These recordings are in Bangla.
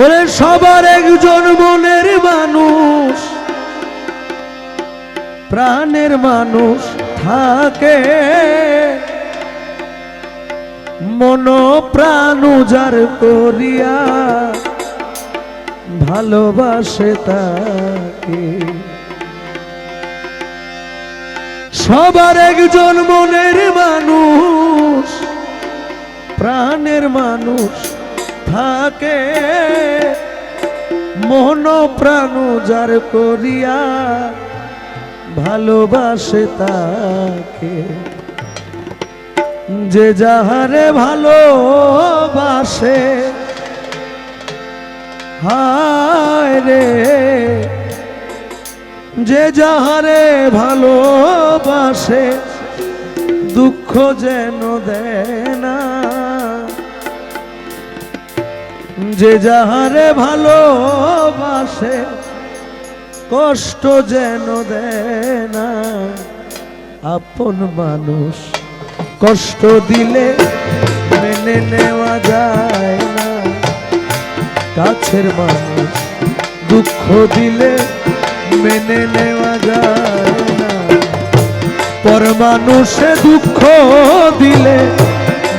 ওরে সবার একজন মনের মানুষ, প্রাণের মানুষ থাকে। মন প্রাণ উজার করিয়া ভালোবাসে তাকে। সবার একজন মনের মানুষ, প্রাণের মানুষ থাকে মন প্রাণ উজার করিয়া ভালোবাসে তাকে। যে যাহারে ভালোবাসে, হায় রে। যে যাহারে ভালোবাসে, দুঃখ যেন দেয় না। যে যাহারে ভালোবাসে, কষ্ট যেন দেয় না আপন মানুষ কষ্ট দিলে মেনে নেওয়া যায় না। কাছের মানুষ দুঃখ দিলে মেনে নেওয়া যায় না। পর মানুষে দুঃখ দিলে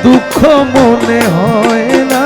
দুঃখ মনে হয় না।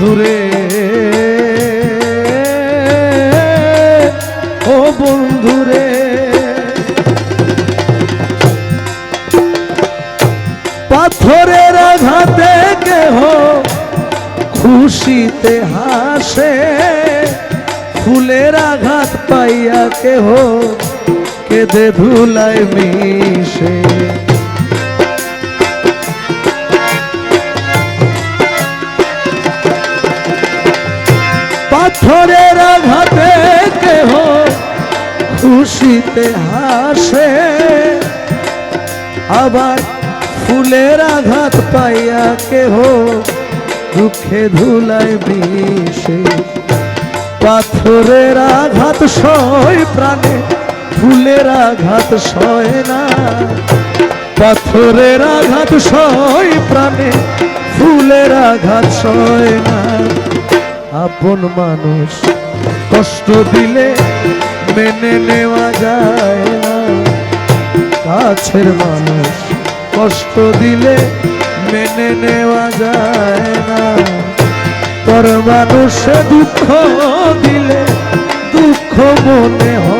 বন্ধু রে ও বন্ধু রে পাথরের আঘাতে কেহ খুশিতে হাসে, ফুলের আঘাত পাইয়া কেহ কেঁদে ধুলায় মিশে। পাথরের আঘাতে কেহ খুশিতে হাসে। আবার ফুলের আঘাত পাইয়া কেহ দুঃখে ধুলায় বিষে পাথরের আঘাত সয় প্রাণে, ফুলের আঘাত সয় না। পাথরের আঘাত সয় প্রাণে, ফুলের আঘাত সয় না। আপন মানুষ। কষ্ট দিলে মেনে নেওয়া যায় না। কাছের মানুষ, কষ্ট দিলে মেনে নেওয়া যায় না। তোর মানুষ দুঃখ দিলে দুঃখ মনে হয়।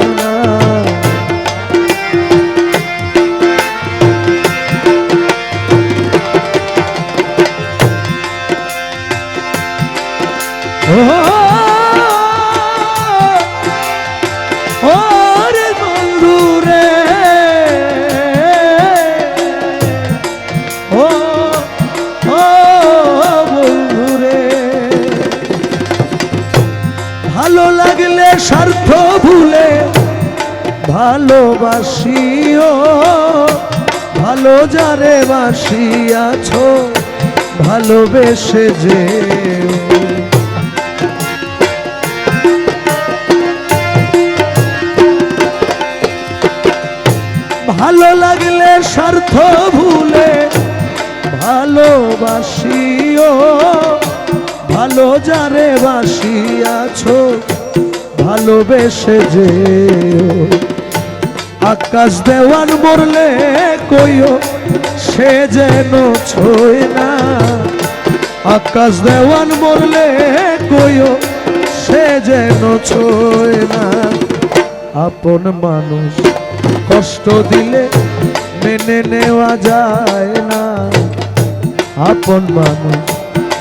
ভালো লাগলে স্বার্থ ভুলে ভালোবাসিও। ভালো যারে বাসিয়াছ, ভালোবেসে যে ভালো লাগলে স্বার্থ ভুলে ভালোবাসিও। ভালো যারে বাসিয়াছ, ভালোবেসে যে আকাশ দেওয়ান মরলে কইও, সে যেন ছয় না। আকাশ দেওয়ান মরলে কইও, সে যেন ছয় না। আপন মানুষ কষ্ট দিলে মেনে নেওয়া যায় না। আপন মানুষ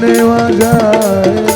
নেওয়া যায়